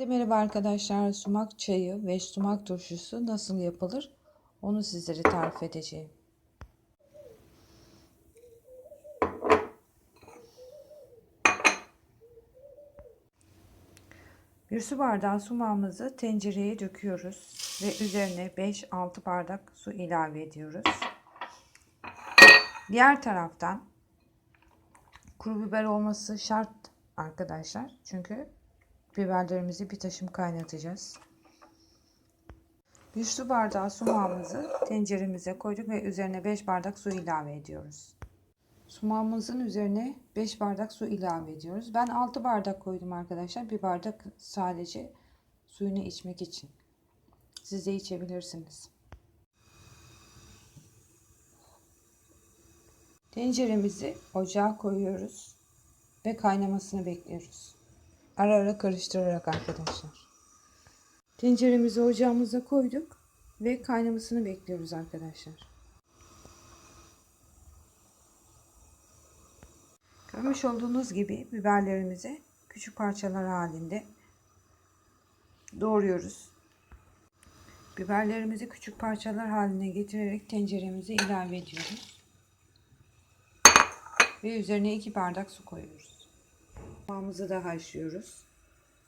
Herkese merhaba arkadaşlar. Sumak çayı ve sumak turşusu nasıl yapılır? Onu sizlere tarif edeceğim. Bir su bardağı sumağımızı tencereye döküyoruz ve üzerine 5-6 bardak su ilave ediyoruz. Diğer taraftan kuru biber olması şart arkadaşlar. Çünkü biberlerimizi bir taşım kaynatacağız. Bir su bardağı sumağımızı tenceremize koyduk ve üzerine 5 bardak su ilave ediyoruz. Sumağımızın üzerine 5 bardak su ilave ediyoruz. Ben 6 bardak koydum arkadaşlar. Bir bardak sadece suyunu içmek için. Siz de içebilirsiniz. Tenceremizi ocağa koyuyoruz ve kaynamasını bekliyoruz. Ara ara karıştırarak arkadaşlar. Tenceremizi ocağımıza koyduk ve kaynamasını bekliyoruz arkadaşlar. Görmüş olduğunuz gibi biberlerimizi küçük parçalar halinde doğruyoruz. Biberlerimizi küçük parçalar haline getirerek tenceremize ilave ediyoruz. Ve üzerine 2 bardak su koyuyoruz. Soğanımızı da haşlıyoruz.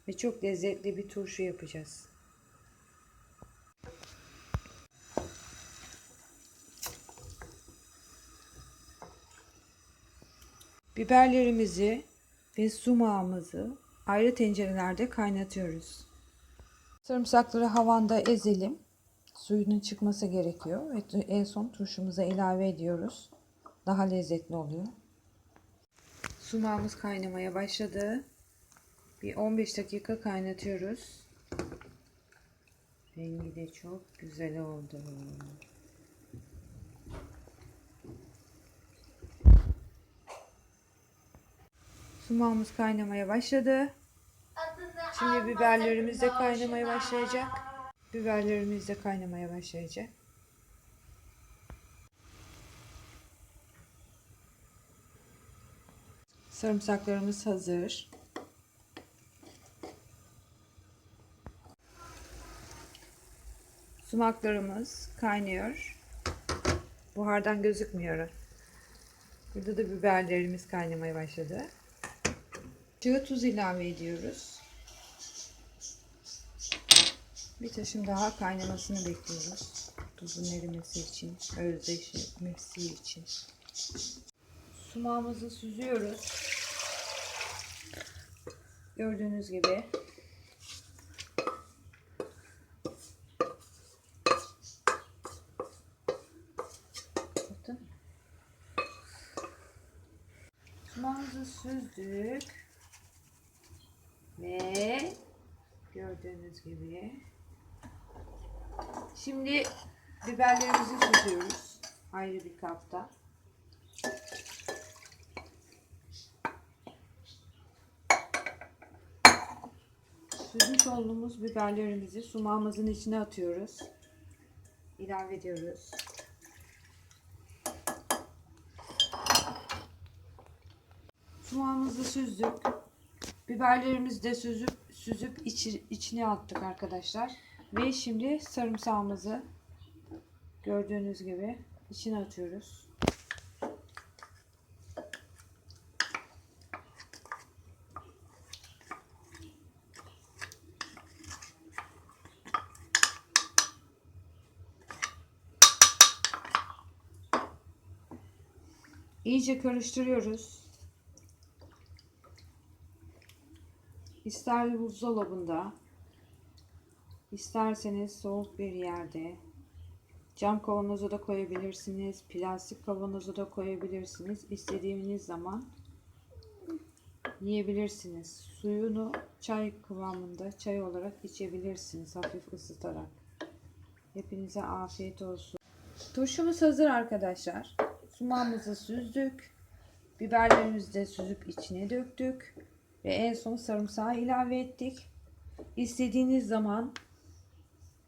Ve çok lezzetli bir turşu yapacağız. Biberlerimizi ve sumağımızı ayrı tencerelerde kaynatıyoruz. Sarımsakları havanda ezelim. Suyunun çıkması gerekiyor. En son turşumuza ilave ediyoruz. Daha lezzetli oluyor. Sumağımız kaynamaya başladı. Bir 15 dakika kaynatıyoruz. Rengi de çok güzel oldu. Sumağımız kaynamaya başladı. Şimdi biberlerimiz de kaynamaya başlayacak. Biberlerimiz de kaynamaya başlayacak. Sarımsaklarımız hazır. Sumaklarımız kaynıyor. Buhardan gözükmüyor. Burada da biberlerimiz kaynamaya başladı. Çığ tuz ilave ediyoruz. Bir taşım daha kaynamasını bekliyoruz. Tuzun erimesi için, özleşmesi için. Sumağımızı süzüyoruz. Gördüğünüz gibi. Bakın. Sumağımızı süzdük. Ve gördüğünüz gibi. Şimdi biberlerimizi süzüyoruz. Ayrı bir kapta. Olduğumuz biberlerimizi sumağımızın içine atıyoruz. İlave ediyoruz. Sumağımızı süzdük. Biberlerimizi de süzüp süzüp içi, içine attık arkadaşlar. Ve şimdi sarımsağımızı gördüğünüz gibi içine atıyoruz. İyice karıştırıyoruz. İster buzdolabında, isterseniz soğuk bir yerde, cam kavanoza da koyabilirsiniz, plastik kavanoza da koyabilirsiniz. İstediğiniz zaman yiyebilirsiniz. Suyunu çay kıvamında çay olarak içebilirsiniz hafif ısıtarak. Hepinize afiyet olsun. Turşumuz hazır arkadaşlar. Sumağımızı süzdük. Biberlerimizi de süzüp içine döktük. Ve en son sarımsağı ilave ettik. İstediğiniz zaman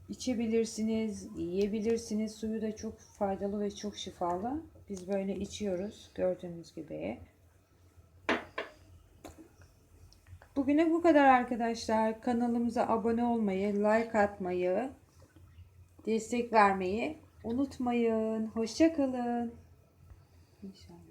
içebilirsiniz, yiyebilirsiniz. Suyu da çok faydalı ve çok şifalı. Biz böyle içiyoruz gördüğünüz gibi. Bugüne bu kadar arkadaşlar. Kanalımıza abone olmayı, like atmayı, destek vermeyi unutmayın. Hoşçakalın. 50.